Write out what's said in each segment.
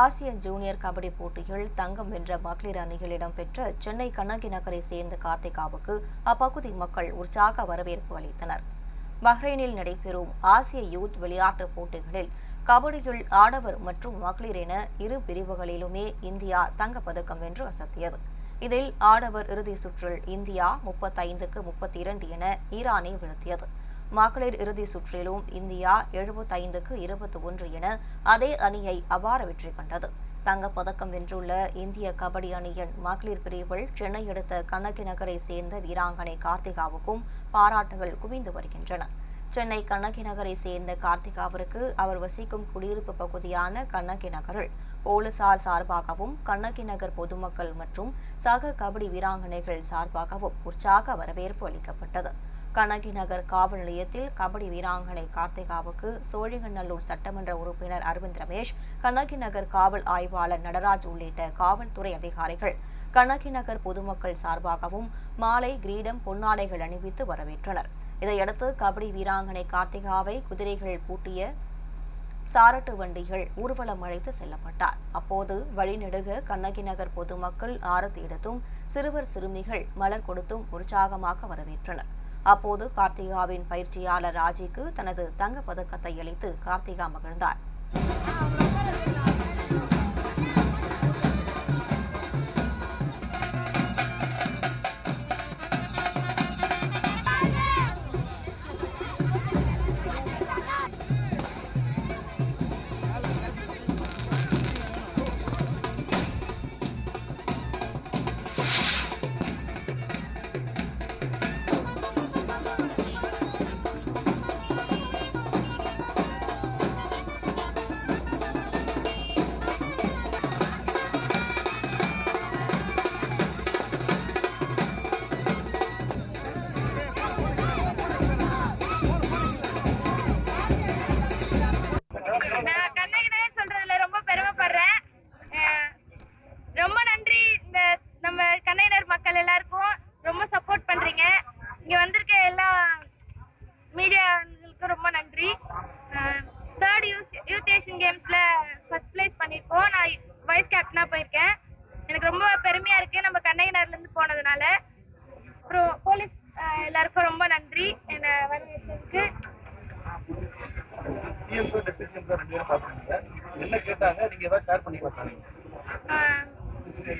ஆசிய ஜூனியர் கபடி போட்டியில் தங்கம் வென்ற மகளிர் அணியில் இடம்பெற்ற சென்னை கண்ணகி நகரை சேர்ந்த கார்த்திகாவுக்கு அப்பகுதி மக்கள் உற்சாக வரவேற்பு அளித்தனர். பஹ்ரைனில் நடைபெறும் ஆசிய யூத் விளையாட்டுப் போட்டிகளில் கபடியில் ஆடவர் மற்றும் மகளிர் என இரு பிரிவுகளிலுமே இந்தியா தங்கப்பதக்கம் வென்று அசத்தியது. இதில் ஆடவர் இறுதி சுற்றில் இந்தியா முப்பத்தைந்துக்கு முப்பத்தி இரண்டு என ஈரானை வீழ்த்தியது. மகளிர் இறுதி சுற்றிலும் இந்தியா எழுபத்தைந்துக்கு இருபத்தி ஒன்று என அதே அணியை அபார வெற்றி கண்டது. தங்கப்பதக்கம் வென்றுள்ள இந்திய கபடி அணியின் மகளிர் பிரிவில் சென்னை அடுத்த கண்ணகி நகரை சேர்ந்த வீராங்கனை கார்த்திகாவுக்கும் பாராட்டுகள் குவிந்து வருகின்றன. சென்னை கண்ணகி நகரை சேர்ந்த கார்த்திகாவிற்கு அவர் வசிக்கும் குடியிருப்பு பகுதியான கண்ணகி நகரில் போலீசார் சார்பாகவும் கண்ணகி நகர் பொதுமக்கள் மற்றும் சக கபடி வீராங்கனைகள் சார்பாகவும் உற்சாக வரவேற்பு அளிக்கப்பட்டது. கண்ணகி நகர் காவல் நிலையத்தில் கபடி வீராங்கனை கார்த்திகாவுக்கு சோழிங்கநல்லூர் சட்டமன்ற உறுப்பினர் அரவிந்த் ரமேஷ் கண்ணகி நகர் காவல் ஆய்வாளர் நடராஜ் உள்ளிட்ட காவல்துறை அதிகாரிகள். கண்ணகி நகர் பொதுமக்கள் சார்பாகவும் மாலை கிரீடம் பொன்னாடைகள் அணிவித்து வரவேற்றனர். இதையடுத்து கபடி வீராங்கனை கார்த்திகாவை குதிரைகள் பூட்டிய சாரட்டு வண்டிகள் ஊர்வலம் அழைத்து செல்லப்பட்டார். அப்போது வழிநெடுக கண்ணகி நகர் பொதுமக்கள் ஆரத்தி எடுத்தும் சிறுவர் சிறுமிகள் மலர் கொடுத்தும் உற்சாகமாக வரவேற்றனர். அப்போது கார்த்திகாவின் பயிற்சியாளர் ராஜிக்கு தனது தங்கப் பதக்கத்தை அளித்து கார்த்திகா மகிழ்ந்தார். இங்க வந்திருக்க எல்லா மீடியாவுக்கும் ரொம்ப நன்றி. தேர்ட் யூத் யூத் ஏஷியன் கேம்ஸ்ல ஃபர்ஸ்ட் பிளேஸ் பண்ணியிருக்கோம் நான் வைஸ் கேப்டனா போயிருக்கேன். எனக்கு ரொம்ப பெருமையா இருக்கு நம்ம இருந்து போனதுனால. அப்புறம் போலீஸ் எல்லாருக்கும் ரொம்ப நன்றி. என்னை வரவேற்றதுக்கு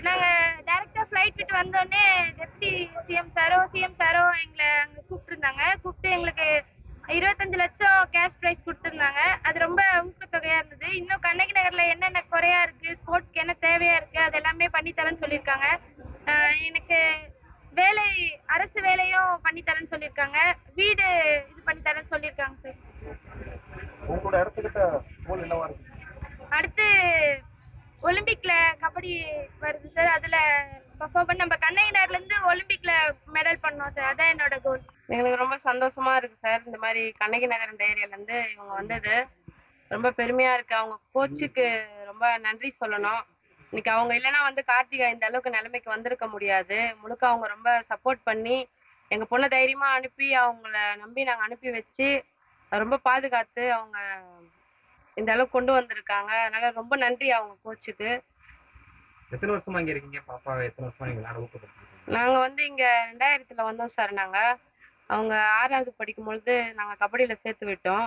நாங்க டைரக்டா ஃப்ளைட் விட்டு வந்தோடனே டெப்டி சிஎம் சாரோ சிஎம் சாரோ எங்களை அங்க கூப்பிட்டுருந்தாங்க. கூப்பிட்டு எங்களுக்கு இருபத்தஞ்சு லட்சம் கேஷ் ப்ரைஸ் கொடுத்துருந்தாங்க. அது ரொம்ப ஊக்கத்தொகையா இருந்தது. இன்னும் கண்ணகி நகர்ல என்னென்ன குறையா இருக்கு ஸ்போர்ட்ஸ்க்கு என்ன தேவையா இருக்கு அது எல்லாமே பண்ணித்தரேன்னு சொல்லியிருக்காங்க. எனக்கு வேலை அரசு வேலையும் பண்ணித்தரேன்னு சொல்லியிருக்காங்க. வீடு இது பண்ணித்தரேன்னு சொல்லியிருக்காங்க சார் அடுத்து ஒலிம்பிக்ல கபடி வருது சார் அதுல பர்ஃபார்ம் பண்ணி நம்ம கண்ணையினர்ல இருந்து ஒலிம்பிக்ல மெடல் பண்ணோம் சார் அதான் என்னோட கோல் எங்களுக்கு ரொம்ப சந்தோஷமா இருக்கு சார் இந்த மாதிரி கண்ணகி நகர் இந்த ஏரியால இருந்து இவங்க வந்தது. ரொம்ப பெருமையா இருக்கு. அவங்க கோச்சுக்கு ரொம்ப நன்றி சொல்லணும். இன்னைக்கு அவங்க இல்லைன்னா வந்து கார்த்திகா இந்த அளவுக்கு நிலைமைக்கு வந்திருக்க முடியாது. முழுக்க அவங்க ரொம்ப சப்போர்ட் பண்ணி எங்க பொண்ணை தைரியமா அனுப்பி அவங்கள நம்பி நாங்க அனுப்பி வச்சு ரொம்ப பாதுகாத்து அவங்க இந்த அளவுக்கு கொண்டு வந்திருக்காங்க. அதனால ரொம்ப நன்றி அவங்க கோச்சுக்கு எத்தனை வருஷமா இங்க இருக்கீங்க? பாப்பா எத்தனை வருஷமா நீங்க விளையாட ஊக்கப்படுத்தீங்க நாங்க வந்து இங்க ரெண்டாயிரத்துல வந்தோம் சார் நாங்க. அவங்க ஆறாவது படிக்கும் பொழுது நாங்க கபடியில சேர்த்து விட்டோம்.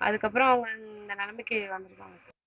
அதுக்கப்புறம் அவங்க இந்த நிலைமைக்கு வந்திருக்காங்க